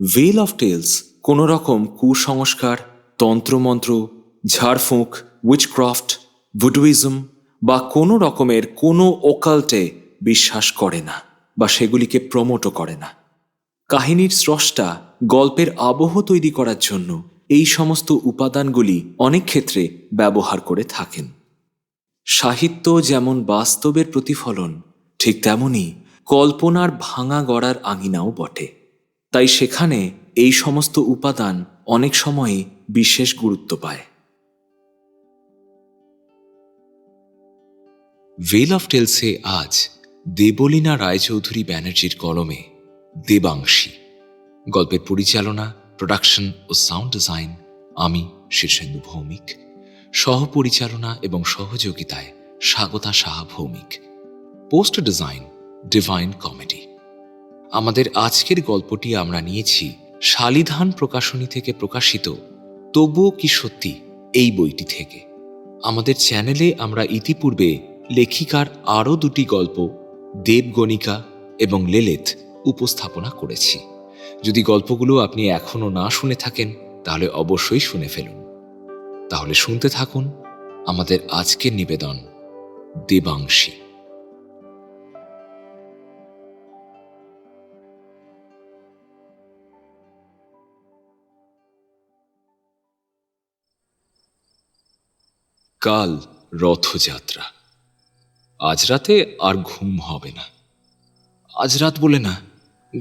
Well of tales কোনো রকম কুসংস্কার, তন্ত্রমন্ত্র, ঝাড়ফুঁক উইচক্রাফট ভুডুইজম বা কোনো রকমের কোনো ওকাল্টে বিশ্বাস করে না বা সেগুলিকে প্রমোটও করে না। কাহিনীর স্রষ্টা গল্পের আবহ তৈরি করার জন্য এই সমস্ত উপাদানগুলি অনেক ক্ষেত্রে ব্যবহার করে থাকেন। সাহিত্য যেমন বাস্তবের প্রতিফলন, ঠিক তেমনি কল্পনার ভাঙা গড়ার আঙিনাও বটে। তাই সেখানে এই সমস্ত উপাদান অনেক সময়ই বিশেষ গুরুত্ব পায়। ভেল অফ টেলসে আজ দেবলীনা রায়চৌধুরী ব্যানার্জির কলমে দেবাংশী। গল্পের পরিচালনা প্রোডাকশন ও সাউন্ড ডিজাইন আমি শীর্ষেন্দু ভৌমিক। সহপরিচালনা এবং সহযোগিতায় Swagata Saha Bhowmik. Post design divine comedy আমাদের আজকের গল্পটি আমরা নিয়েছি শালিধান প্রকাশনী থেকে প্রকাশিত তবুও কি সত্যি এই বইটি থেকে। আমাদের চ্যানেলে আমরা ইতিপূর্বে লেখিকার আরও দুটি গল্প, দেবগণিকা এবং লেলেথ, উপস্থাপনা করেছি। যদি গল্পগুলো আপনি এখনও না শুনে থাকেন, তাহলে অবশ্যই শুনে ফেলুন। তাহলে শুনতে থাকুন আমাদের আজকের নিবেদন, দেবাংশী। কাল রথযাত্রা। আজ রাতে আর ঘুম হবে না। আজ রাত বলে না,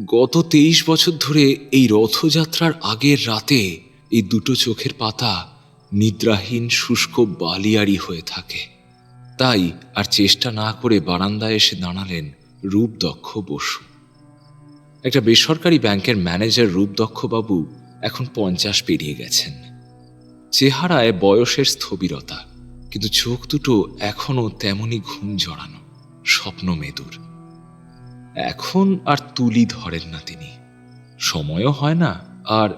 গত তেইশ বছর ধরে এই রথযাত্রার আগের রাতে এই দুটো চোখের পাতা নিদ্রাহীন, শুষ্ক বালিয়াড়ি হয়ে থাকে। তাই আর চেষ্টা না করে বারান্দায় এসে দাঁড়ালেন রূপদক্ষ বসু। একটা বেসরকারি ব্যাংকের ম্যানেজার রূপদক্ষবাবু এখন পঞ্চাশ পেরিয়ে গেছেন। চেহারায় বয়সের স্থবিরতা। কিন্তু চোখ দুটো এখনও তেমনই ঘুম জড়ানো, স্বপ্ন মেদুর এখন আর তুলি ধরেন না তিনি। সময়ও হয় না, আর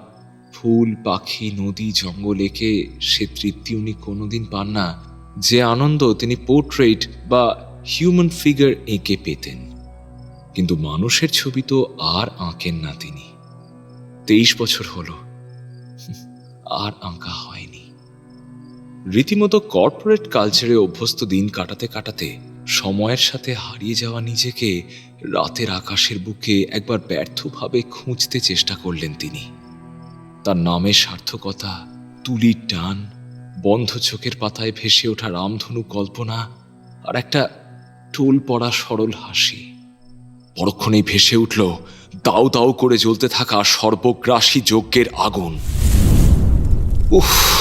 ফুল, পাখি, নদী, জঙ্গল এঁকে সে তৃপ্তি উনি কোনোদিন পান না, যে আনন্দ তিনি পোর্ট্রেট বা হিউম্যান ফিগার এঁকে পেতেন। কিন্তু মানুষের ছবি তো আর আঁকেন না তিনি। তেইশ বছর হলো, আর আঁকা হয়নি রীতিমতো কর্পোরেট কালচারে অভ্যস্ত দিন কাটাতে কাটাতে সময়ের সাথে হারিয়ে যাওয়া নিজেকে রাতের আকাশের বুকে একবার ব্যর্থভাবে খুঁজতে চেষ্টা করলেন তিনি। তার নামের সার্থকতা, তুলির টান, বন্ধ চোখের পাতায় ভেসে ওঠা রামধনু কল্পনা আর একটা টোল পড়া সরল হাসি। পরক্ষণেই ভেসে উঠল দাউ দাউ করে জ্বলতে থাকা সর্বগ্রাসী যজ্ঞের আগুন। উফ!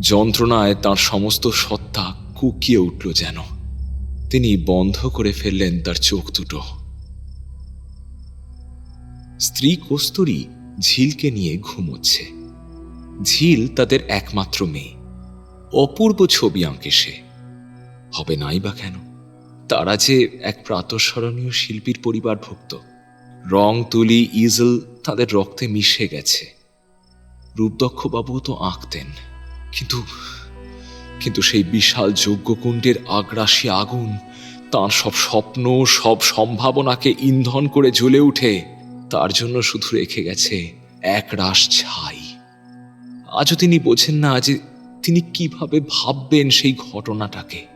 যন্ত্রণায় তার সমস্ত সত্তা কুকিয়ে উঠল যেন। তিনি বন্ধ করে ফেললেন তার চোখ দুটো। স্ত্রী কস্তুরী ঝিলকে নিয়ে ঘুমোচ্ছে। ঝিল তাদের একমাত্র মেয়ে। অপূর্ব ছবি আঁকে সে। হবে নাই বা কেন? তারা যে এক প্রাতঃস্মরণীয় শিল্পীর পরিবারভুক্ত। রং, তুলি, ইজল তাদের রক্তে মিশে গেছে। রূপদক্ষবাবুও তো আঁকতেন। কিন্তু কিন্তু সেই বিশাল যজ্ঞকুণ্ডের আগ্রাসী আগুন, তার সব স্বপ্ন, সব সম্ভাবনাকে ইন্ধন করে জ্বলে উঠে, তার জন্য শুধু রেখে গেছে এক রাস ছাই। আজও তিনি বোঝেন না যে তিনি কীভাবে ভাববেন সেই ঘটনাটাকে।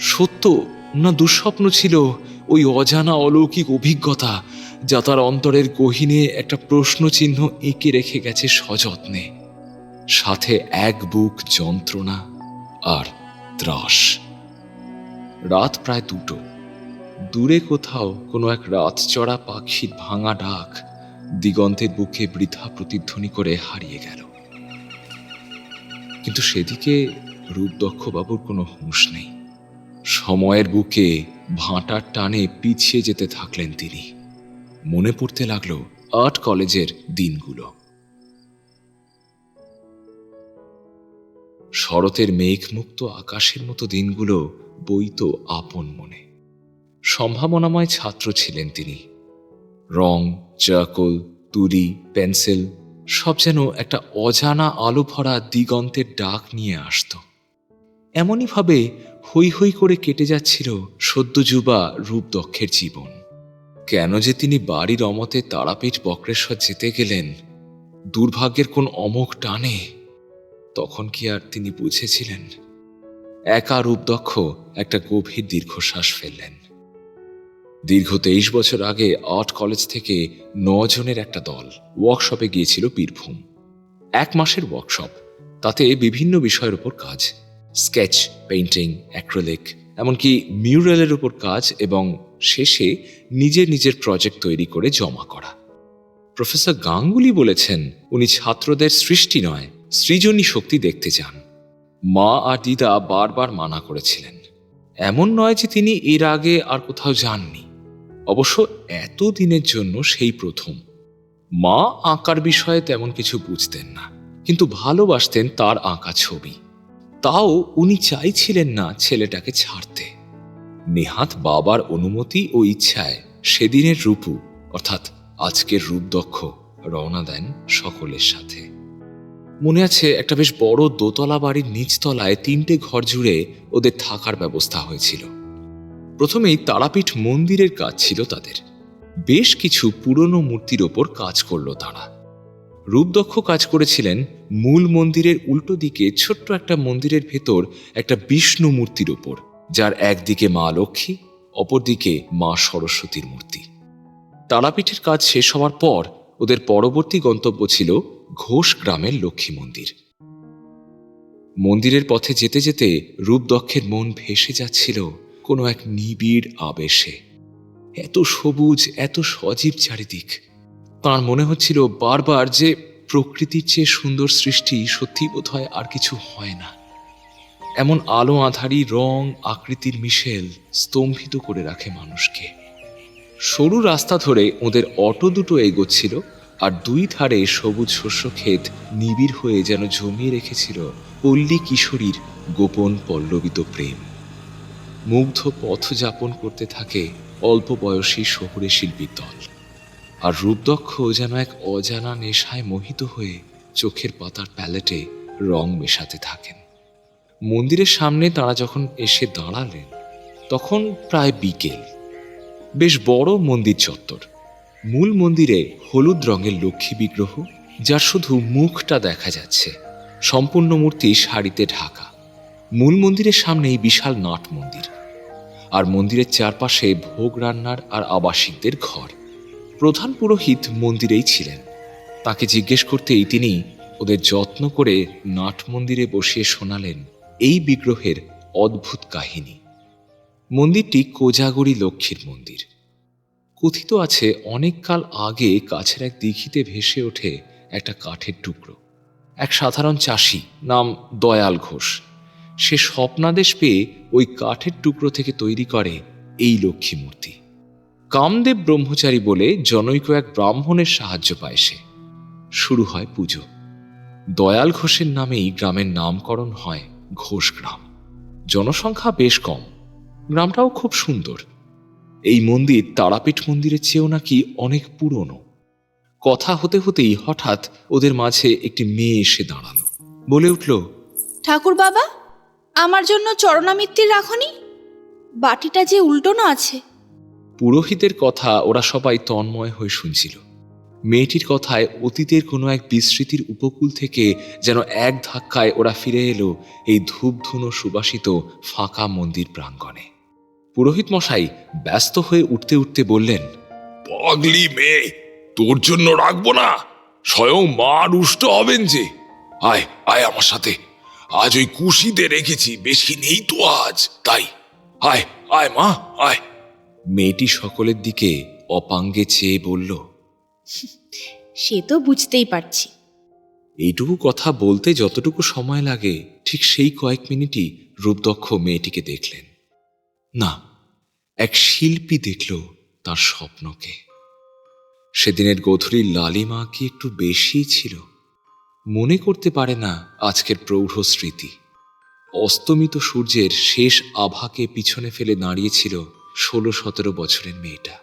সত্য না দুঃস্বপ্ন ছিল ওই অজানা অলৌকিক অভিজ্ঞতা যা তার অন্তরের গহিনে একটা প্রশ্ন চিহ্ন এঁকে রেখে গেছে সযত্নে? সাথে এক বুক যন্ত্রণা আর ত্রাস। রাত প্রায় দুটো। দূরে কোথাও কোনো এক রাত চড়া পাখির ভাঙা ডাক দিগন্তের বুকে বৃথা প্রতিধ্বনি করে হারিয়ে গেল। কিন্তু সেদিকে রূপদক্ষবাবুর কোনো হুঁশ নেই। সময়ের বুকে ভাঁটার টানে পিছিয়ে যেতে থাকলেন তিনি। মনে পড়তে লাগল আর্ট কলেজের দিনগুলো। শরতের মেঘমুক্ত আকাশের মতো দিনগুলো বইত আপন মনে। সম্ভাবনাময় ছাত্র ছিলেন তিনি। রং, চাকল, তুলি, পেন্সিল সব যেন একটা অজানা আলো ভরা দিগন্তের ডাক নিয়ে আসত। এমনইভাবে হৈ হৈ করে কেটে যাচ্ছিল সদ্যযুবা রূপদক্ষের জীবন। কেন যে তিনি বাড়ির অমতে তারাপীঠ বক্রেশ্বর যেতে গেলেন, দুর্ভাগ্যের কোন অমোঘ টানে তখন কি আর তিনি বুঝেছিলেন? একা রূপদক্ষ একটা গভীর দীর্ঘশ্বাস ফেললেন। দীর্ঘ তেইশ বছর আগে আর্ট কলেজ থেকে জনের একটা দল ওয়ার্কশপে গিয়েছিল বীরভূম। এক মাসের ওয়ার্কশপ, তাতে বিভিন্ন বিষয়ের উপর কাজ। স্কেচ, পেইন্টিং, অ্যাক্রোলিক, এমনকি মিউরালের উপর কাজ এবং শেষে নিজের নিজের প্রজেক্ট তৈরি করে জমা করা। প্রফেসর গাঙ্গুলি বলেছেন, উনি ছাত্রদের সৃষ্টি নয় সৃজনী শক্তি দেখতে যান। মা আর দিদা বারবার মানা করেছিলেন। এমন নয় যে তিনি এর আগে আর কোথাও যাননি। অবশ্য এত দিনের জন্য সেই প্রথম। মা আঁকার বিষয়ে তেমন কিছু বুঝতেন না, কিন্তু ভালোবাসতেন তার আঁকা ছবি। তাও উনি চাইছিলেন না ছেলেটাকে ছাড়তে। নেহাত বাবার অনুমতি ও ইচ্ছায় সেদিনের রূপু, অর্থাৎ আজকের রূপদক্ষ, রওনা দেন সকলের সাথে। মনে আছে একটা বেশ বড় দোতলা বাড়ির নিচতলায় তিনটে ঘর জুড়ে ওদের থাকার ব্যবস্থা হয়েছিল। প্রথমেই তারাপীঠ মন্দিরের কাজ ছিল তাদের। বেশ কিছু পুরনো মূর্তির ওপর কাজ করল তারা। রূপদক্ষ কাজ করেছিলেন মূল মন্দিরের উল্টো দিকে ছোট্ট একটা মন্দিরের ভেতর একটা বিষ্ণু মূর্তির ওপর, যার একদিকে মা লক্ষ্মী, অপরদিকে মা সরস্বতীর মূর্তি। তারাপীঠের কাজ শেষ হওয়ার পর ওদের পরবর্তী গন্তব্য ছিল ঘোষ গ্রামের লক্ষ্মী মন্দির। মন্দিরের পথে যেতে যেতে রূপদক্ষের মন ভেসে যাচ্ছিল কোনো এক নিবিড় আবেশে। এত সবুজ, এত সজীব চারিদিক। তার মনে হচ্ছিল বারবার যে প্রকৃতির চেয়ে সুন্দর সৃষ্টি সত্যি বোধ হয় আর কিছু হয় না। এমন আলো আধারি রং আকৃতির মিশেল স্তম্ভিত করে রাখে মানুষকে। সরু রাস্তা ধরে ওদের অটো দুটো এগোচ্ছিল আর দুই ধারে সবুজ শস্য ক্ষেত নিবিড় হয়ে যেন জমিয়ে রেখেছিল পল্লী কিশোরীর গোপন পল্লবিত প্রেম। মুগ্ধ পথ যাপন করতে থাকে অল্প বয়সী শহুরে শিল্পীর দল। আর রূপদক্ষ যেন এক অজানা নেশায় মোহিত হয়ে চোখের পাতার প্যালেটে রং মেশাতে থাকেন। মন্দিরের সামনে তারা যখন এসে দাঁড়ালেন, তখন প্রায় বিকেল। বেশ বড় মন্দির চত্বর। মূল মন্দিরে হলুদ রঙের লক্ষ্মী বিগ্রহ, যার শুধু মুখটা দেখা যাচ্ছে। সম্পূর্ণ মূর্তি শাড়িতে ঢাকা। মূল মন্দিরের সামনেই বিশাল নাট মন্দির। আর মন্দিরের চারপাশে ভোগ রান্নার আর আবাসিকদের ঘর। প্রধান পুরোহিত মন্দিরেই ছিলেন। তাকে জিজ্ঞেস করতেই তিনি ওদের যত্ন করে নাট মন্দিরে বসিয়ে শোনালেন এই বিগ্রহের অদ্ভুত কাহিনী। মন্দিরটি কোজাগরি লক্ষ্মীর মন্দির। কথিত আছে, অনেক কাল আগে কাছের এক দিঘিতে ভেসে ওঠে একটা কাঠের টুকরো। এক সাধারণ চাষি নাম দয়াল ঘোষ। সে স্বপ্নাদেশ পেয়ে ওই কাঠের টুকরো থেকে তৈরি করে এই লক্ষ্মী মূর্তি। কামদেব ব্রহ্মচারী বলে জনৈক এক ব্রাহ্মণের সাহায্য পায় সে। শুরু হয় পুজো। দয়াল ঘোষের নামেই গ্রামের নামকরণ হয় ঘোষ গ্রাম। জনসংখ্যা বেশ কম। গ্রামটাও খুব সুন্দর। এই মন্দির তারাপীঠ মন্দিরের চেয়েও নাকি অনেক পুরনো। কথা হতে হতেই হঠাৎ ওদের মাঝে একটি মেয়ে এসে দাঁড়াল। বলে উঠল ঠাকুর বাবা আমার জন্য চরণামিত্তির রাখনি? বাটিটা যে উল্টোনো আছে। পুরোহিতের কথা ওরা সবাই তন্ময় হয়ে শুনছিল। মেয়েটির কথায় অতীতের কোনো এক বিস্মৃতির উপকূল থেকে যেন এক ধাক্কায় ওরা ফিরে এলো এই ধূপধুনো সুবাসিত ফাঁকা মন্দির প্রাঙ্গণে। পুরোহিত মশাই ব্যস্ত হয়ে উঠতে উঠতে বললেন পাগলি মেয়ে তোর জন্য রাখব না। স্বয়ং মা রুষ্ট হবেন যে। আয় আয় আমার সাথে। আজ ওই কুশিতে রেখেছি বেশি নেই তো আজ। তাই আয় আয় মা আয়। মেয়েটি সকলের দিকে অপাঙ্গে চেয়ে বলল সে তো বুঝতেই পারছি। এইটুকু কথা বলতে যতটুকু সময় লাগে ঠিক সেই কয়েক মিনিটই রূপদক্ষ মেয়েটিকে দেখলেন। না, এক শিল্পী দেখল তার স্বপ্নকে। সেদিনের গধূলির লালিমা কি একটু বেশি ছিল? মনে করতে পারে না আজকের প্রৌঢ় স্মৃতি। অস্তমিত সূর্যের শেষ আভাকে পিছনে ফেলে দাঁড়িয়েছিল ষোলো সতেরো বছরের মেয়েটা।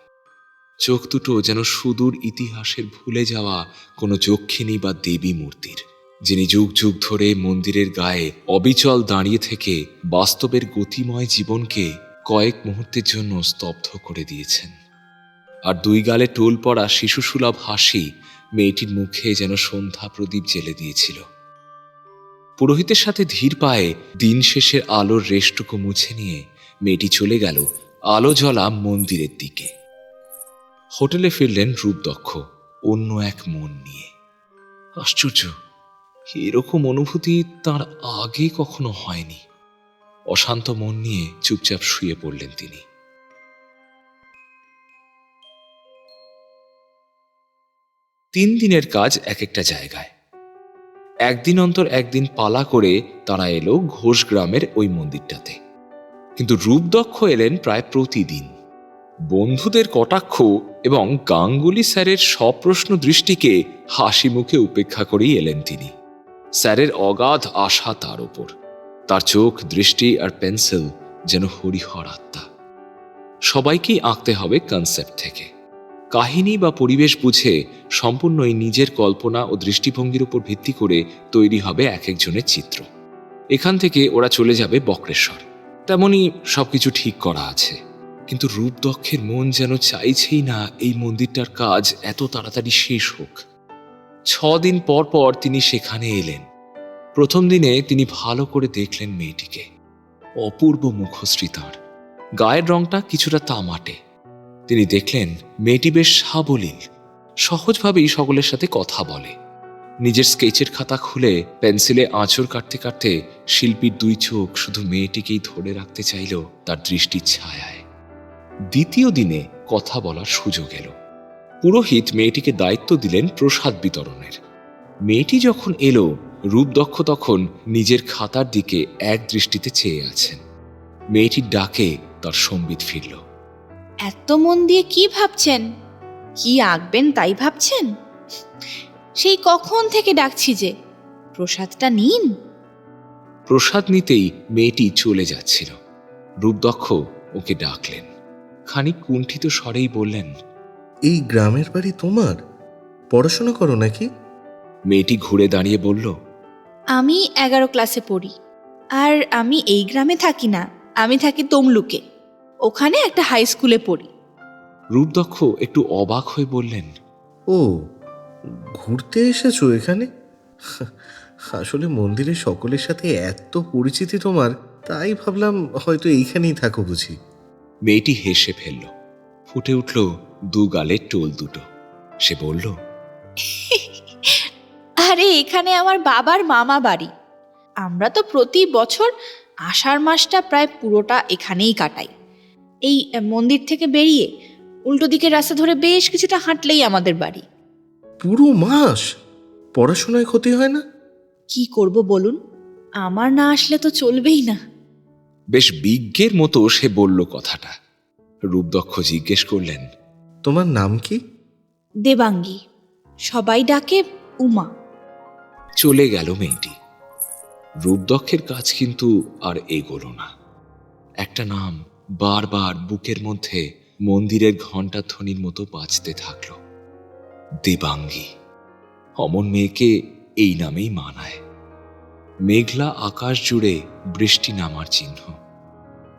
চোখ দুটো যেন সুদূর ইতিহাসের ভুলে যাওয়া কোনো যক্ষিণী বা দেবী মূর্তির, যিনি যুগ যুগ ধরে মন্দিরের গায়ে অবিচল দাঁড়িয়ে থেকে বাস্তবের গতিময় জীবনকে কয়েক মুহূর্তের জন্য স্তব্ধ করে দিয়েছেন। আর দুই গালে টোল পড়া শিশুসুলভ হাসি মেয়েটির মুখে যেন সন্ধ্যা প্রদীপ জেলে দিয়েছিল। পুরোহিতের সাথে ধীর পায়ে দিন শেষের আলোর রেশটুকু মুছে নিয়ে মেয়েটি চলে গেল আলো জ্বলা মন্দিরের দিকে। হোটেলে ফিরলেন রূপদক্ষ, অন্য এক মন নিয়ে। আশ্চর্য, এরকম অনুভূতি তার আগে কখনো হয়নি। অশান্ত মন নিয়ে চুপচাপ শুয়ে পড়লেন তিনি। তিন দিনের কাজ এক একটা জায়গায়। একদিন অন্তর একদিন পালা করে তারা এলো ঘোষ গ্রামের ওই মন্দিরটাতে। কিন্তু রূপদক্ষ এলেন প্রায় প্রতিদিন। বন্ধুদের কটাক্ষ এবং গাঙ্গুলি স্যারের সপ্রশ্ন দৃষ্টিকে হাসি মুখে উপেক্ষা করেই এলেন তিনি। স্যারের অগাধ আশা তার ওপর। তার চোখ, দৃষ্টি আর পেন্সিল যেন হরিহর আত্মা। সবাইকেই আঁকতে হবে কনসেপ্ট থেকে। কাহিনী বা পরিবেশ বুঝে সম্পূর্ণই নিজের কল্পনা ও দৃষ্টিভঙ্গির উপর ভিত্তি করে তৈরি হবে এক একজনের চিত্র। এখান থেকে ওরা চলে যাবে বক্রেশ্বর। তেমনি সবকিছু ঠিক করা আছে। কিন্তু রূপদক্ষের মন যেন চাইছেই না এই মন্দিরটার কাজ এত তাড়াতাড়ি শেষ হোক। দিন পর পর তিনি সেখানে এলেন। প্রথম দিনে তিনি ভালো করে দেখলেন মেয়েটিকে। অপূর্ব মুখশ্রী তাঁর। গায়ের রংটা কিছুটা তামাটে। তিনি দেখলেন মেয়েটি বেশ সাবলীল। সহজভাবেই সকলের সাথে কথা বলে। নিজের স্কেচের খাতা খুলে পেন্সিলে আঁচড় কাটতে কাটতে শিল্পীর দুই চোখ শুধু মেয়েটিকেই ধরে রাখতে চাইল তার দৃষ্টির ছায়ায়। দ্বিতীয় দিনে কথা বলার সুযোগ এলো। পুরোহিত মেয়েটিকে দায়িত্ব দিলেন প্রসাদ বিতরণের। মেয়েটি যখন এলো রূপদক্ষ তখন নিজের খাতার দিকে এক দৃষ্টিতে চেয়ে আছেন। মেয়েটির ডাকে তার সম্বিত ফিরল। এত মন দিয়ে কি ভাবছেন? কি আঁকবেন তাই ভাবছেন? সেই কখন থেকে ডাকছি যে প্রসাদটা নিন। প্রসাদ নিতেই মেয়েটি চলে যাচ্ছিল। রূপদক্ষ ওকে ডাকলেন। খানিক কুণ্ঠিত স্বরেই বললেন এই গ্রামের বাড়ি তোমার? পড়াশোনা করো নাকি? মেয়েটি ঘুরে দাঁড়িয়ে বলল আমি এগারো ক্লাসে পড়ি। আর আমি এই গ্রামে থাকি না আমি থাকি তমলুকে। ওখানে একটা হাই স্কুলে পড়ি। রূপদক্ষ একটু অবাক হয়ে বললেন ও ঘুরতে এসেছ এখানে? আসলে মন্দিরে সকলের সাথে এত পরিচিতি তোমার তাই ভাবলাম হয়তো এইখানেই থাকো বুঝি। মেয়েটি হেসে ফেলল। ফুটে উঠল দু গালের টোল দুটো। সে বলল আরে এখানে আমার বাবার মামা বাড়ি। আমরা তো প্রতি বছর আষাঢ় মাসটা প্রায় পুরোটা এখানেই কাটাই। এই মন্দির থেকে বেরিয়ে উল্টো দিকের রাস্তা ধরে বেশ কিছুটা হাঁটলেই আমাদের বাড়ি। পুরো মাস? পড়াশোনায় ক্ষতি হয় না? কি করব বলুন? আমার না আসলে তো চলবেই না। বেশ বিজ্ঞের মতো সে বলল কথাটা। রূপদক্ষ জিজ্ঞেস করলেন তোমার নাম কি? দেবাঙ্গী। সবাই ডাকে উমা। চলে গেল মেয়েটি। রূপদক্ষের কাজ কিন্তু আর এগোলো না। একটা নাম বারবার বুকের মধ্যে মন্দিরের ঘণ্টা ধ্বনির মতো বাজতে থাকল। দেবাঙ্গী। অমন মেয়েকে এই নামেই মানায়। মেঘলা আকাশ জুড়ে বৃষ্টি নামার চিহ্ন।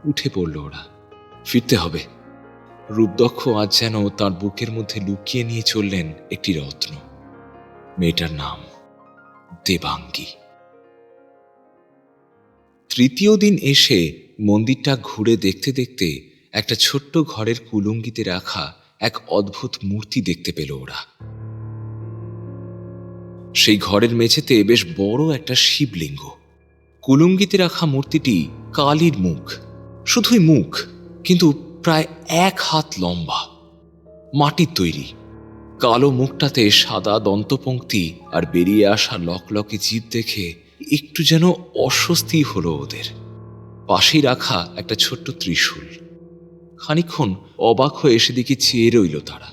উঠে পড়ল ওরা। ফিরতে হবে। রূপদক্ষ আজ যেন তার বুকের মধ্যে লুকিয়ে নিয়ে চললেন একটি রত্ন। মেয়েটার নাম দেবাঙ্গী। তৃতীয় দিন এসে মন্দিরটা ঘুরে দেখতে দেখতে একটা ছোট্ট ঘরের কুলুঙ্গিতে রাখা এক অদ্ভুত মূর্তি দেখতে পেল ওরা। সেই ঘরের মেঝেতে বেশ বড় একটা শিবলিঙ্গ। কুলুঙ্গিতে রাখা মূর্তিটি কালীর মুখ। শুধুই মুখ, কিন্তু প্রায় এক হাত লম্বা। মাটির তৈরি। কালো মুখটাতে সাদা দন্তপঙ্ক্তি আর বেরিয়ে আসা লকলকে জিভ দেখে একটু যেন অস্বস্তি হলো ওদের। পাশেই রাখা একটা ছোট্ট ত্রিশূল। খানিক্ষণ অবাক হয়ে সেদিকে চেয়ে রইল তারা।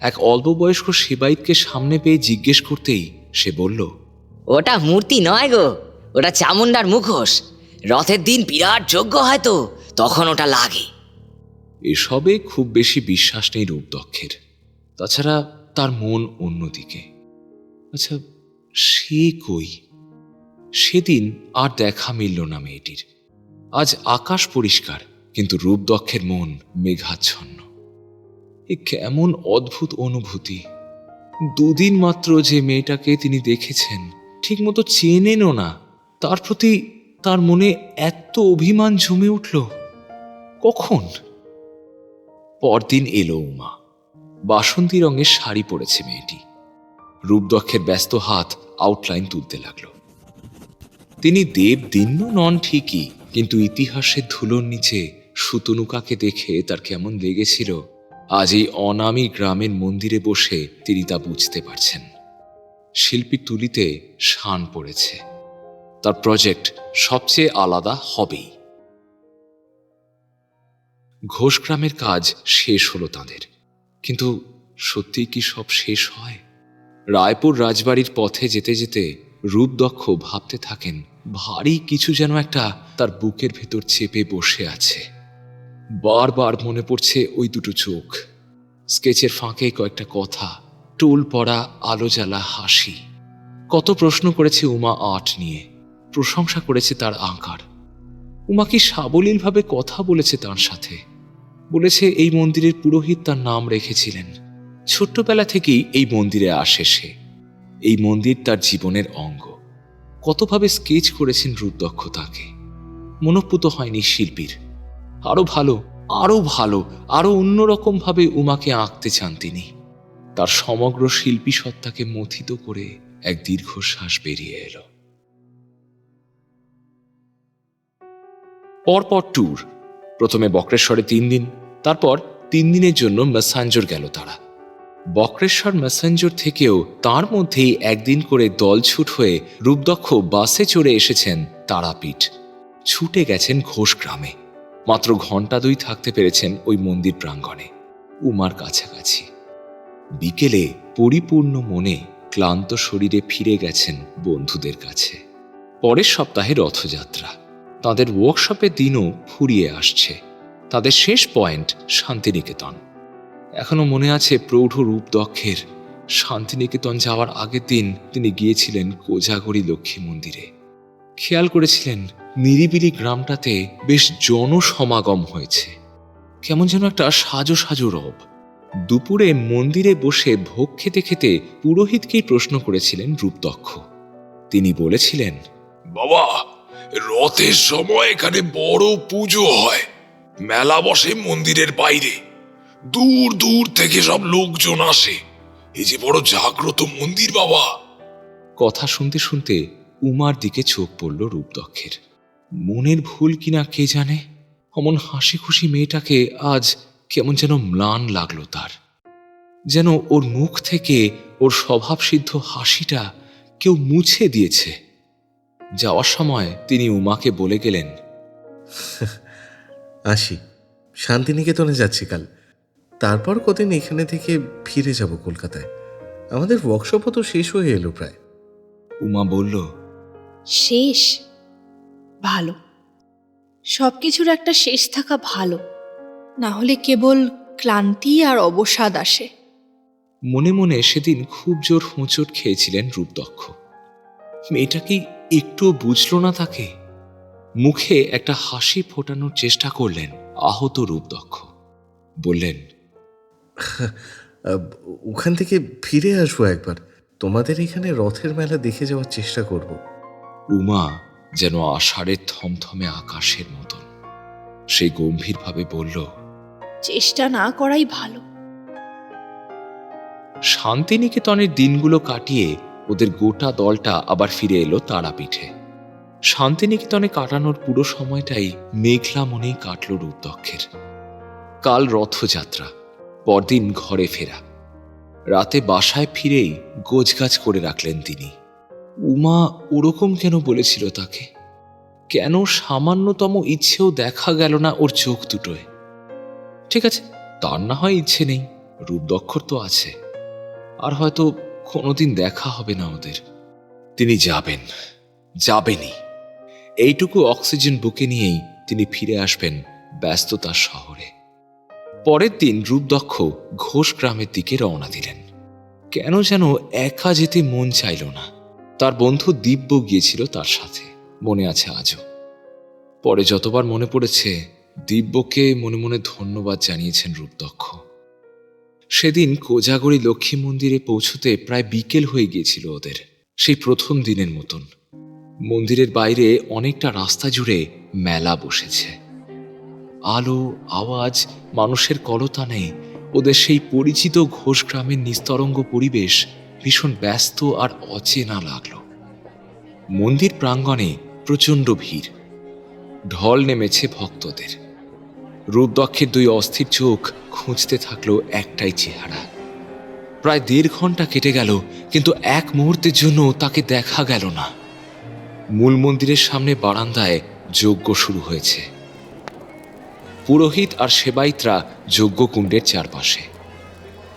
এক অল্প বয়স্ক সেবাইতকে সামনে পেয়ে জিজ্ঞেস করতেই সে বলল ওটা মূর্তি নয় গো ওটা চামুন্ডার মুখোশ। রথের দিন বিরাট যোগ্য হয় তো তখন ওটা লাগে। এসবে খুব বেশি বিশ্বাস নেই রূপদক্ষের। তাছাড়া তার মন অন্যদিকে। আচ্ছা সে কই? সেদিন আর দেখা মিলল না মেয়েটির। আজ আকাশ পরিষ্কার, কিন্তু রূপদক্ষের মন মেঘাচ্ছন্ন। এ কেমন অদ্ভুত অনুভূতি। দুদিন মাত্র যে মেয়েটাকে তিনি দেখেছেন, ঠিকমতো চেনেনও না। তার প্রতি তার মনে এত অভিমান জমে উঠল। কখন? পরদিন এলো উমা। বাসন্তী রঙের শাড়ি পরেছে মেয়েটি। রূপদক্ষের ব্যস্ত হাত আউটলাইন তুলতে লাগল। তিনি দেব দিন্য নন ঠিকই, কিন্তু ইতিহাসের ধুলোর নিচে সুতনুকাকে দেখে তার কেমন লেগেছিল, আজ এই অনামী গ্রামের মন্দিরে বসে তিনি তা বুঝতে পারছেন। শিল্পী তুলিতে শান পড়েছে। তার প্রজেক্ট সবচেয়ে আলাদা হবেই। ঘোষ গ্রামের কাজ শেষ হলো তাদের। কিন্তু সত্যিই কি সব শেষ হয়? রায়পুর রাজবাড়ির পথে যেতে যেতে রূপদক্ষ ভাবতে থাকেন, ভারী কিছু যেন একটা তার বুকের ভেতর চেপে বসে আছে। বারবার মনে পড়ছে ওই দুটো চোখ। স্কেচের ফাঁকে কয়েকটা কথা, টোল পড়া, আলো জ্বালা, হাসি। কত প্রশ্ন করেছে উমা আর্ট নিয়ে, প্রশংসা করেছে তার আঁকার। উমা কি সাবলীলভাবে কথা বলেছে তার সাথে? বলেছে, এই মন্দিরের পুরোহিত তার নাম রেখেছিলেন। ছোট্টবেলা থেকেই এই মন্দিরে আসে সে। এই মন্দির তার জীবনের অঙ্গ। কতভাবে স্কেচ করেছেন রূপদক্ষ তাকে। মনোপুত হয়নি শিল্পীর। আরও ভালো আরও ভালো, আরও অন্যরকম ভাবে উমাকে আঁকতে চান তিনি। তার সমগ্র শিল্পী সত্তাকে মথিত করে এক দীর্ঘশ্বাস বেরিয়ে এলো। পরপর ট্যুর প্রথমে বক্রেশ্বরে তিন দিন তারপর তিন দিনের জন্য মেসাঞ্জোর গেল তারা। বক্রেশ্বর মেসেঞ্জর থেকেও তার মধ্যেই একদিন করে দলছুট হয়ে রূপদক্ষ বাসে চড়ে এসেছেন তারাপীঠ। ছুটে গেছেন ঘোষ গ্রামে। মাত্র ঘণ্টা দুই থাকতে পেরেছেন ওই মন্দির প্রাঙ্গণে। উমার কাছাকাছি। বিকেলে পরিপূর্ণ মনে ক্লান্ত শরীরে ফিরে গেছেন বন্ধুদের কাছে। পরের সপ্তাহে রথযাত্রা। তাদের ওয়ার্কশপের দিনও ফুরিয়ে আসছে। তাদের শেষ পয়েন্ট শান্তিনিকেতন। এখনও মনে আছে প্রৌঢ় রূপ দক্ষের। শান্তিনিকেতন যাওয়ার আগের দিন তিনি গিয়েছিলেন কোজাগরী লক্ষ্মী মন্দিরে। খেয়াল করেছিলেন, নিরিবিলি গ্রামটাতে বেশ জনসমাগম হয়েছে। কেমন যেন একটা সাজো সাজো রব। দুপুরে মন্দিরে বসে ভোগ খেতে খেতে পুরোহিতকেই প্রশ্ন করেছিলেন রূপদক্ষ তিনি বলেছিলেন, বাবা, রথের সময় এখানে বড় পুজো হয়। মেলা বসে মন্দিরের বাইরে। দূর দূর থেকে সব লোকজন আসে। এই যে বড় জাগ্রত মন্দির বাবা। কথা শুনতে শুনতে উমার দিকে চোখ পড়ল রূপদক্ষের। মনের ভুল কিনা কে জানে? অমন হাসি খুশি মেয়েটাকে আজ কেমন যেন ম্লান লাগল তার। যেন ওর মুখ থেকে ওর স্বভাবসিদ্ধ হাসিটা কেউ মুছে দিয়েছে। যাওয়ার সময় তিনি উমাকে বলে গেলেন আসি। শান্তিনিকেতনে যাচ্ছি কাল। তারপর কদিন এখানে থেকে ফিরে যাব কলকাতায়। আমাদের ওয়ার্কশপও তো শেষ হয়ে এলো প্রায়। উমা বলল শেষ? ভালো। সব কিছুর একটা শেষ থাকা ভালো। না হলে কেবল ক্লান্তি আর অবসাদ আসে। মনে মনে সেদিন খুব জোর হোঁচট খেয়েছিলেন রূপদক্ষ। মেয়েটা কি একটুও বুঝল না তাকে? মুখে একটা হাসি ফোটানোর চেষ্টা করলেন আহত রূপদক্ষ। বললেন ওখান থেকে ফিরে আসব একবার। তোমাদের এখানে রথের মেলা দেখে যাওয়ার চেষ্টা করব। উমা যেন আষাঢ়ের থমথমে আকাশের মতন। সে গম্ভীরভাবে বলল চেষ্টা না করাই ভালো। শান্তিনিকেতনের দিনগুলো কাটিয়ে ওদের গোটা দলটা আবার ফিরে এলো তারাপীঠে। শান্তিনিকেতনে কাটানোর পুরো সময়টাই মেঘলা মনেই কাটল রূপদক্ষের। কাল রথযাত্রা, পরদিন ঘরে ফেরা। রাতে বাসায় ফিরেই গোছগাছ করে রাখলেন তিনি। উমা ওরকম কেন বলেছিল তাকে? কেন সামান্যতম ইচ্ছেও দেখা গেল না ওর চোখ দুটোয়? ঠিক আছে, তার না হয় ইচ্ছে নেই, রূপদক্ষর তো আছে। আর হয়তো কোনোদিন দেখা হবে না ওদের। তিনি যাবেন, যাবেনই। এইটুকু অক্সিজেন বুকে নিয়েই তিনি ফিরে আসবেন ব্যস্ততার শহরে। পরের দিন রূপদক্ষ ঘোষ গ্রামের দিকে রওনা দিলেন। কেন যেন একা যেতে মন চাইল না। তার বন্ধু দিব্য গিয়েছিল তার সাথে। মনে আছে আজও। পরে যতবার মনে পড়েছে, দিব্যকে মনে মনে ধন্যবাদ জানিয়েছেন রূপদক্ষ। সেদিন কোজাগরি লক্ষ্মী মন্দিরে পৌঁছতে প্রায় বিকেল হয়ে গিয়েছিল ওদের, সেই প্রথম দিনের মতন। মন্দিরের বাইরে অনেকটা রাস্তা জুড়ে মেলা বসেছে। আলো, আওয়াজ, মানুষের কলতানে, ওদের সেই পরিচিত ঘোষ গ্রামের নিস্তরঙ্গ পরিবেশ ভীষণ ব্যস্ত আর অচেনা লাগল। মন্দির প্রাঙ্গণে প্রচণ্ড ভিড়। ঢল নেমেছে ভক্তদের। রূপদক্ষের দুই অস্থির চোখ খুঁজতে থাকল একটাই চেহারা। প্রায় দেড় ঘণ্টা কেটে গেল, কিন্তু এক মুহূর্তের জন্য তাকে দেখা গেল না। মূল মন্দিরের সামনে বারান্দায় যজ্ঞ শুরু হয়েছে। পুরোহিত আর সেবাইতরা যজ্ঞকুণ্ডের চারপাশে।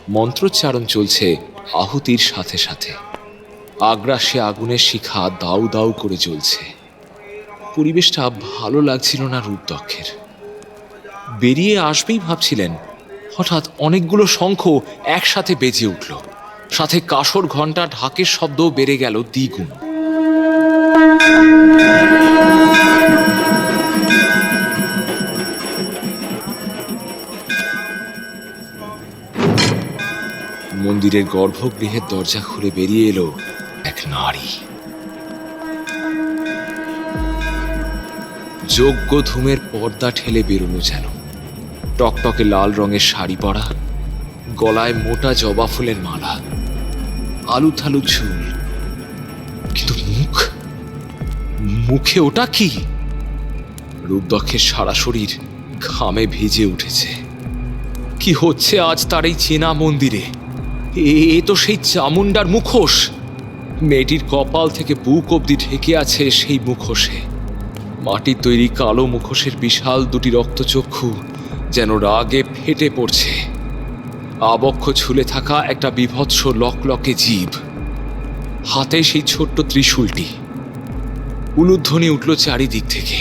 মন্ত্রোচ্চারণ চলছে আহুতির সাথে সাথে। আগ্রাসে আগুনের শিখা দাউ দাউ করে জ্বলছে। পরিবেশটা ভালো লাগছিল না রূপদক্ষের। বেরিয়ে আসবেই ভাবছিলেন, হঠাৎ অনেকগুলো শঙ্খ একসাথে বেজে উঠল। সাথে কাসর ঘণ্টা ঢাকের শব্দও বেড়ে গেল দ্বিগুণ। মন্দিরের গর্ভগৃহের দরজা খুলে বেরিয়ে এলো এক নারী। যোগ্য ধূমের পর্দা ঠেলে বেরোনো যেন। টকটকে লাল রঙের শাড়ি পরা, গলায় মোটা জবা ফুলের মালা আলু থালু চুল মুখে ওটা কি? রূপদক্ষের সারা শরীর ঘামে ভিজে উঠেছে। কি হচ্ছে আজ তার এই চেনা মন্দিরে? এ- তো সেই চামুন্ডার মুখোশ। মেয়েটির কপাল থেকে বুক অবধি ঢেকে আছে সেই মুখোশে। মাটির তৈরি কালো মুখোশের বিশাল দুটি রক্তচক্ষু যেন রাগে ফেটে পড়ছে। আবক্ষ ছুলে থাকা একটা বিভৎস লকলকে জীব। হাতে সেই ছোট্ট ত্রিশূলটি। উলুধ্বনি উঠল চারিদিক থেকে।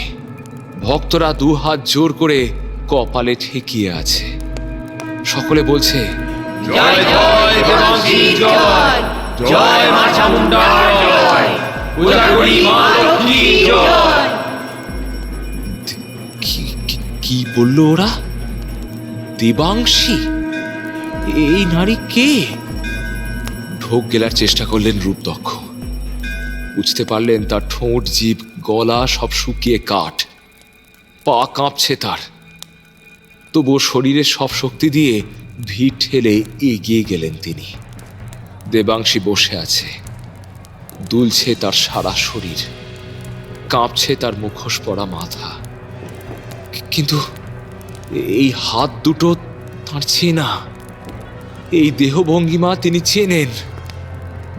ভক্তরা দু হাত জোর করে কপালে ঠেকিয়ে আছে। সকলে বলছে কি- বলল ওরা? দেবাংশী? এই নারী কে? ঢোক গেলার চেষ্টা করলেন রূপদক্ষ। বুঝতে পারলেন তার ঠোঁট জীব গলা সব শুকিয়ে কাঠ। পা কাঁপছে তার। তবুও শরীরের সব শক্তি দিয়ে ভিড় ঠেলে এগিয়ে গেলেন তিনি। দেবাংশী বসে আছে। দুলছে তার সারা শরীর। কাঁপছে তার মুখোশ পড়া মাথা। কিন্তু এই হাত দুটো তাঁর চেনা এই দেহভঙ্গিমা তিনি চেনেন।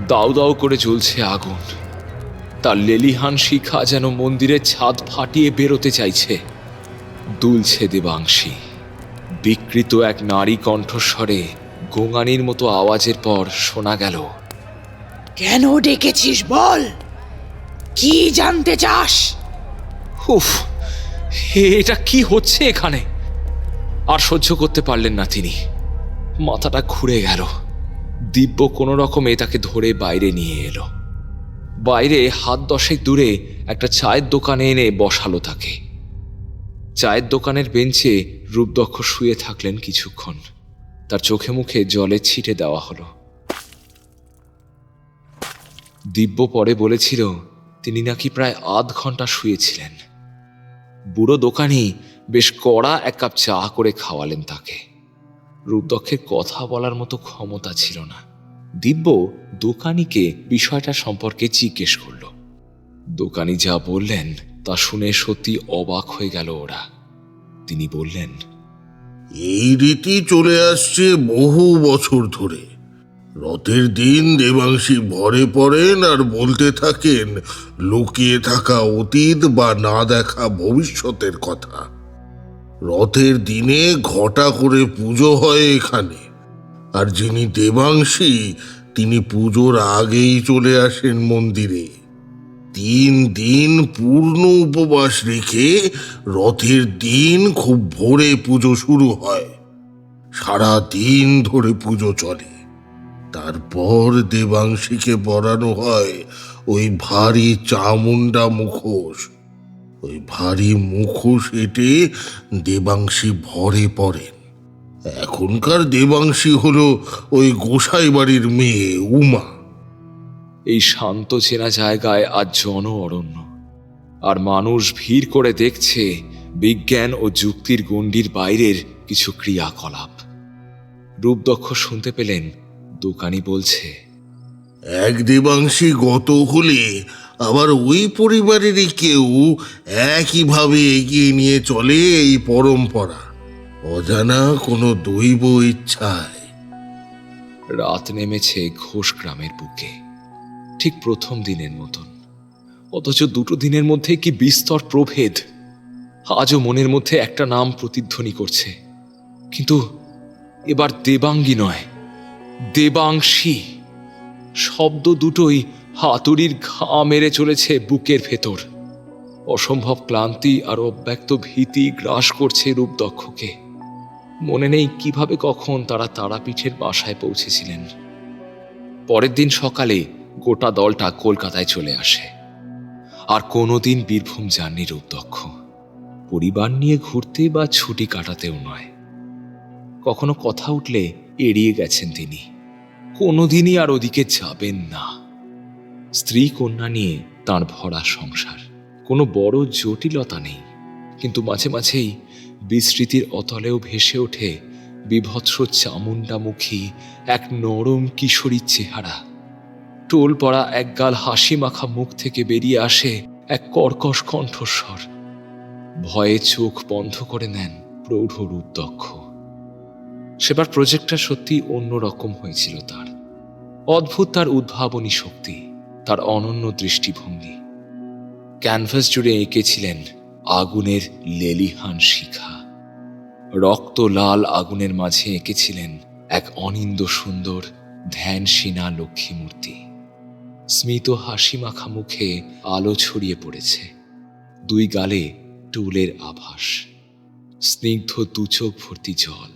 দাউ দাউ করে জ্বলছে আগুন। তার লেলিহান শিখা যেন মন্দিরের ছাদ ফাটিয়ে বেরোতে চাইছে। দুলছে দেবাংশী। বিকৃত এক নারী কণ্ঠস্বরে গোঙানির মতো আওয়াজের পর শোনা গেল কেন ডেকেছিস বল? কি জানতে চাস? উফ এটা কি হচ্ছে এখানে? আর সহ্য করতে পারলেন না তিনি। মাথাটা ঘুরে গেল। দিব্য কোনো রকমে তাকে ধরে বাইরে নিয়ে এলো। বাইরে হাত দশেক দূরে একটা চায়ের দোকানে এনে বসালো তাকে। চায়ের দোকানের বেঞ্চে রূপদক্ষ শুয়ে থাকলেন কিছুক্ষণ। তার চোখে মুখে জলে ছিটে দেওয়া হলো। দিব্য পরে বলেছিল, তিনি নাকি প্রায় আধ ঘণ্টা শুয়েছিলেন। বুড়ো দোকানি বেশ কড়া এক কাপ চা করে খাওয়ালেন তাকে। রূপদক্ষের কথা বলার মতো ক্ষমতা ছিল না। দিব্য দোকানিকে বিষয়টা সম্পর্কে জিজ্ঞেস করল। দোকানি যা বললেন, তা শুনে সত্যি অবাক হয়ে গেল ওরা। তিনি বললেন, এই রীতি চলে আসছে বহু বছর ধরে। রথের দিন দেবাংশী ভরে পড়েন আর বলতে থাকেন, লুকিয়ে থাকা অতীত বা না দেখা ভবিষ্যতের কথা। রথের দিনে ঘটা করে পুজো হয় এখানে। আর যিনি দেবাংশী, তিনি পুজোর আগেই চলে আসেন মন্দিরে। তিন দিন পূর্ণ উপবাস রেখে রথের দিন খুব ভোরে পুজো শুরু হয়। সারা দিন ধরে পুজো চলে। তারপর দেবাংশীকে পরানো হয় ওই ভারী চামুন্ডা মুখোশ। ওই ভারী মুখোশ এঁটে দেবাংশী ভরে পড়েন। এখনকার দেবাংশী হলো ওই গোসাই বাড়ির মেয়ে উমা। এই শান্ত চেনা জায়গায় আজ জন অরণ্য আর মানুষ ভিড় করে দেখছে বিজ্ঞান ও যুক্তির গণ্ডির বাইরের কিছু ক্রিয়াকলাপ। রূপদক্ষ শুনতে পেলেন দোকানি বলছে এক দেবাংশী গত হলে আবার ওই পরিবারেরই কেউ একইভাবে এগিয়ে নিয়ে চলে এই পরম্পরা। অজানা কোনো দৈব ইচ্ছায়। রাত নেমেছে ঘোষ গ্রামের বুকে, ঠিক প্রথম দিনের মতন। অথচ দুটো দিনের মধ্যে কি বিস্তর প্রভেদ। আজও মনের মধ্যে একটা নাম প্রতিধ্বনি করছে। কিন্তু এবার দেবাঙ্গী নয়, দেবাংশী। শব্দ দুটোই হাতুড়ির ঘা মেরে চলেছে বুকের ভেতর। অসম্ভব ক্লান্তি আর অব্যক্ত ভীতি গ্রাস করছে রূপদক্ষকে। মনে নেই কীভাবে কখন তারা তারাপীঠের বাসায় পৌঁছেছিলেন। পরের দিন সকালে গোটা দলটা কলকাতায় চলে আসে। আর কোনোদিন বীরভূম যাননি রূপদক্ষ। পরিবার নিয়ে ঘুরতে বা ছুটি কাটাতেও নয়। কখনো কথা উঠলে এড়িয়ে গেছেন তিনি। কোনোদিনই আর ওদিকে যাবেন না। স্ত্রী কন্যা নিয়ে তার ভরা সংসার। কোনো বড় জটিলতা নেই। কিন্তু মাঝে মাঝেই বিস্মৃতির অতলেও ভেসে ওঠে বিভৎস চামুন্ডামুখী এক নরম কিশোরীর চেহারা। টোল পড়া একগাল হাসি মাখা মুখ থেকে বেরিয়ে আসে এক কর্কশ কণ্ঠস্বর। ভয়ে চোখ বন্ধ করে নেন প্রৌঢ় রূপ দক্ষ সেবার প্রজেক্টটা সত্যি অন্যরকম হয়েছিল তার। অদ্ভুত তার উদ্ভাবনী শক্তি, তার অনন্য দৃষ্টিভঙ্গি। ক্যানভাস জুড়ে এঁকেছিলেন আগুনের লেলিহান শিখা। রক্ত লাল আগুনের মাঝে এঁকেছিলেন এক অনিন্দ সুন্দর ধ্যানসীনা লক্ষ্মী মূর্তি স্মিত হাসি মাখা মুখে আলো ছড়িয়ে পড়েছে। দুই গালে টুলের আভাস। স্নিগ্ধ দুচোখ ভর্তি জল।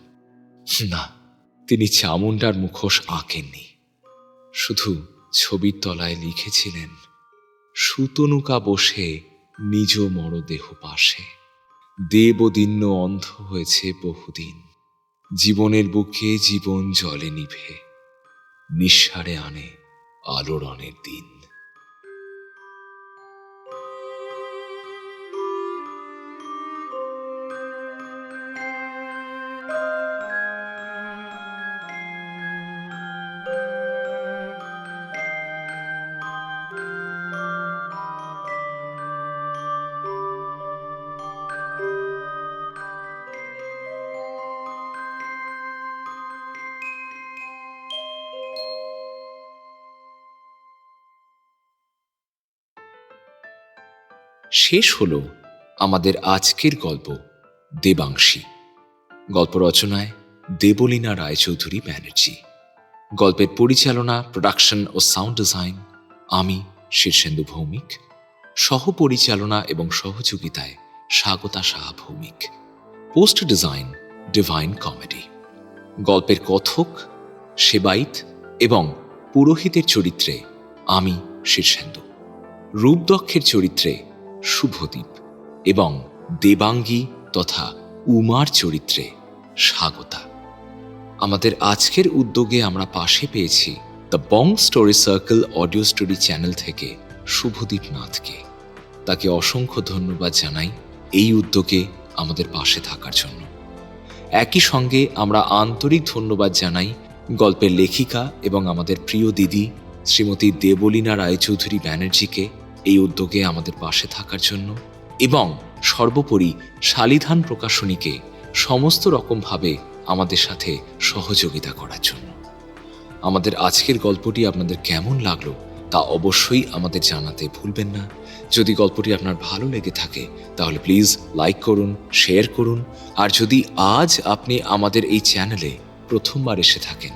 না, তিনি চামুন্ডার মুখোশ আঁকেননি। শুধু ছবির তলায় লিখেছিলেন, সুতনুকা বসে নিজ মরদেহ পাশে। দেবদিন্য অন্ধ হয়েছে বহুদিন। জীবনের বুকে জীবন জলে নিভে। নিঃসারে আনে আলোড়নের দিন। শেষ হল আমাদের আজকের গল্প, দেবাংশী। গল্প রচনায় দেবলীনা রায়চৌধুরী ব্যানার্জি। গল্পের পরিচালনা প্রোডাকশন ও সাউন্ড ডিজাইন আমি, শীর্ষেন্দু ভৌমিক। সহ পরিচালনা এবং সহযোগিতায় Swagata Saha Bhowmik. Post design divine comedy গল্পের কথক সেবাইত এবং পুরোহিতের চরিত্রে আমি, শীর্ষেন্দু। রূপদক্ষের চরিত্রে শুভদীপ এবং দেবাঙ্গী তথা উমার চরিত্রে স্বাগতা। আমাদের আজকের উদ্যোগে আমরা পাশে পেয়েছি the Bong story circle audio story channel থেকে শুভদীপ নাথকে। তাকে অসংখ্য ধন্যবাদ জানাই এই উদ্যোগে আমাদের পাশে থাকার জন্য। একই সঙ্গে আমরা আন্তরিক ধন্যবাদ জানাই গল্পের লেখিকা এবং আমাদের প্রিয় দিদি শ্রীমতী দেবলীনা রায়চৌধুরী ব্যানার্জিকে এই উদ্যোগে আমাদের পাশে থাকার জন্য এবং সর্বোপরি শালিধান প্রকাশনীকে সমস্ত রকমভাবে আমাদের সাথে সহযোগিতা করার জন্য। আমাদের আজকের গল্পটি আপনাদের কেমন লাগল তা অবশ্যই আমাদের জানাতে ভুলবেন না। যদি গল্পটি আপনার ভালো লেগে থাকে, তাহলে প্লিজ লাইক করুন, শেয়ার করুন, আর যদি আজ আপনি আমাদের এই চ্যানেলে প্রথমবার এসে থাকেন,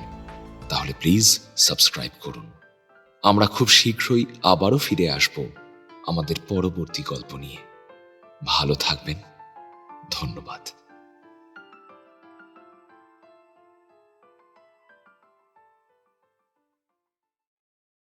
তাহলে প্লিজ সাবস্ক্রাইব করুন। আমরা খুব শীঘ্রই আবারও ফিরে আসব। আমাদের পরবর্তী গল্প নিয়ে। ভালো থাকবেন। ধন্যবাদ।